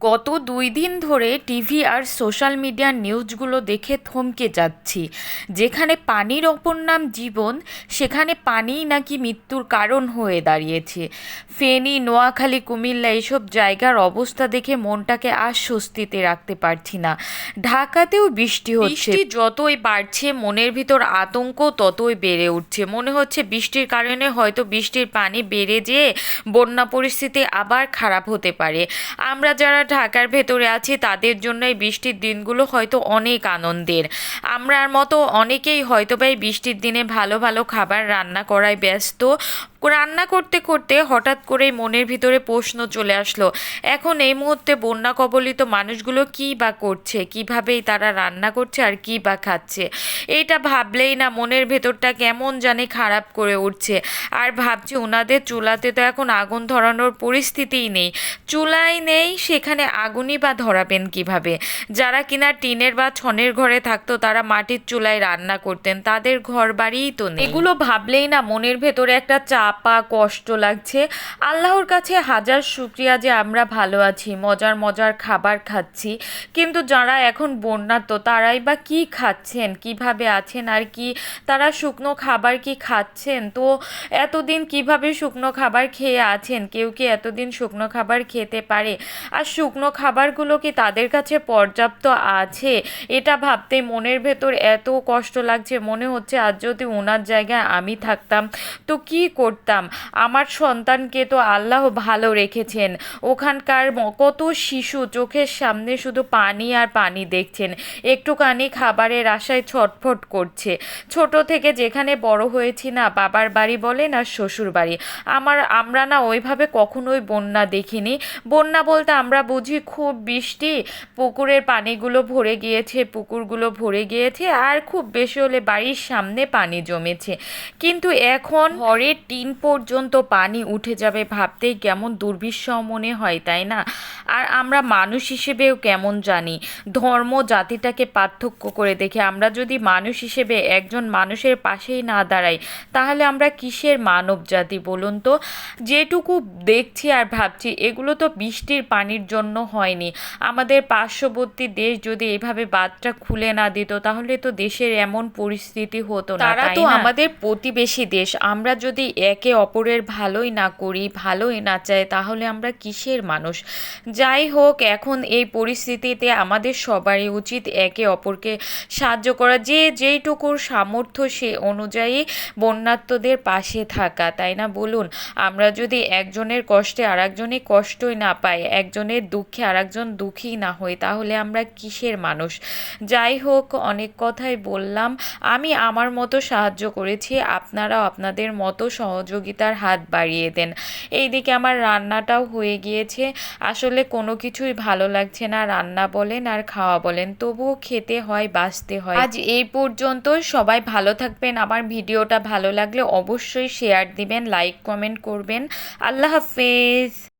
গত দুই দিন ধরে টিভি আর সোশ্যাল মিডিয়ার নিউজগুলো দেখে থমকে যাচ্ছি। যেখানে পানির অপর নাম জীবন, সেখানে পানিই নাকি মৃত্যুর কারণ হয়ে দাঁড়িয়েছে। ফেনী, নোয়াখালী, কুমিল্লা এসব জায়গার অবস্থা দেখে মনটাকে আর স্বস্তিতে রাখতে পারছি না। ঢাকাতেও বৃষ্টি হচ্ছে। যতই বাড়ছে, মনের ভিতর আতঙ্ক ততই বেড়ে উঠছে। মনে হচ্ছে বৃষ্টির কারণে হয়তো বৃষ্টির পানি বেড়ে যেয়ে বন্যা পরিস্থিতি আবার খারাপ হতে পারে। আমরা যারা ঢাকার ভেতরে আছি, তাদের জন্য এই বৃষ্টির দিনগুলো হয়তো অনেক আনন্দের। আমরার মতো অনেকেই হয়তো বা এই বৃষ্টির দিনে ভালো ভালো খাবার রান্না করায় ব্যস্ত। রান্না করতে করতে হঠাৎ করেই মনের ভিতরে প্রশ্ন চলে আসলো। এখন এই মুহূর্তে বন্যা কবলিত মানুষগুলো কী বা করছে? কীভাবেই তারা রান্না করছে আর কী বা খাচ্ছে? এইটা ভাবলেই না মনের ভেতরটা কেমন জানি খারাপ করে উঠছে। আর ভাবছি ওনাদের চুলাতে তো এখন আগুন ধরানোর পরিস্থিতিই নেই। চুলাই নেই, সেখানে আগুনই বা ধরাবেন কীভাবে? যারা কিনা টিনের বা ছনের ঘরে থাকতো, তারা মাটির চুলায় রান্না করতেন, তাদের ঘর বাড়িই তো নেই। এগুলো ভাবলেই না মনের ভেতরে একটা চাপা কষ্ট লাগছে। আল্লাহর কাছে হাজার শুক্রিয়া যে আমরা ভালো আছি, মজার মজার খাবার খাচ্ছি। কিন্তু যারা এখন বন্যার্ত তারাই বা কি খাচ্ছেন? কীভাবে আছেন আর কি? তারা শুকনো খাবার কি খাচ্ছেন? তো এতদিন কীভাবে শুকনো খাবার খেয়ে আছেন? কেউ কি এতদিন শুকনো খাবার খেতে পারে? আর শুকনো খাবারগুলো কি তাদের কাছে পর্যাপ্ত আছে? এটা ভাবতে মনের ভেতর এত কষ্ট লাগছে। মনে হচ্ছে আজ যদি ওনার জায়গায় আমি থাকতাম, তো কি করতাম। আমার সন্তানকে তো আল্লাহ ভালো রেখেছেন। ওখানকার কত শিশু চোখের সামনে শুধু পানি আর পানি দেখছেন। একটুখানি খাবারের আশায় ছটফট করছে। ছোট থেকে যেখানে বড় হয়েছি না, বাবার বাড়ি বলেন আর শ্বশুর বাড়ি। আমার, আমরা না ওইভাবে কখনোই বন্যা দেখিনি। বন্যা বলতে আমরা বুঝি খুব বৃষ্টি, পুকুরের পানিগুলো ভরে গিয়েছে, পুকুরগুলো ভরে গিয়েছে, আর খুব বেশি হলে বাড়ির সামনে পানি জমেছে। কিন্তু এখন ঘরের টিন পর্যন্ত পানি উঠে যাবে ভাবতেই কেমন দুর্বিষহ মনে হয় তাই না? আর আমরা মানুষ হিসেবেও কেমন জানি। ধর্ম জাতিটাকে পার্থক্য করে দেখে আমরা যদি মানুষ হিসেবে একজন মানুষের পাশেই না দাঁড়াই তাহলে আমরা কিসের মানব জাতি বলুন তো? যেটুকু দেখছি আর ভাবছি এগুলো তো বৃষ্টির পানির জন্য হয়নি। আমাদের পার্শ্ববর্তী দেশ যদি এভাবে বাদটা খুলে না দিত তাহলে তো দেশের এমন পরিস্থিতি হতো না তারা তো আমাদের প্রতিবেশী দেশ। আমরা যদি একে অপরের ভালোই না করি, ভালোই না চাই, তাহলে আমরা কিসের মানুষ? যাই হোক, এখন এই পরিস্থিতিতে আমাদের সবারই উচিত একে অপরকে সাহায্য করা। যে যেইটুকুর সামর্থ্য সে অনুযায়ী বন্যাত্মদের পাশে থাকা, তাই না? বলুন, আমরা যদি একজনের কষ্টে আরেকজনই কষ্টই না পাই, একজনের দুঃখে আরেকজন দুঃখী না হই, তাহলে আমরা কিসের মানুষ? যাই হোক, অনেক কথাই বললাম। আমি আমার মতো সাহায্য করেছি, আপনারাও আপনাদের মতো সহযোগিতার হাত বাড়িয়ে দেন। এইদিকে আমার রান্নাটাও হয়ে গিয়েছে। আসলে কোনো কিছুই ভালো লাগছে না। রান্না বলেন আর খাওয়া বলেন, তবুও খেতে হয়, বাঁচতে হয়। আজ এই পর্যন্ত সবাই ভালো থাকবেন। আমার ভিডিওটা ভালো লাগলে অবশ্যই শেয়ার দিবেন লাইক কমেন্ট করবেন। আল্লাহ হাফেজ।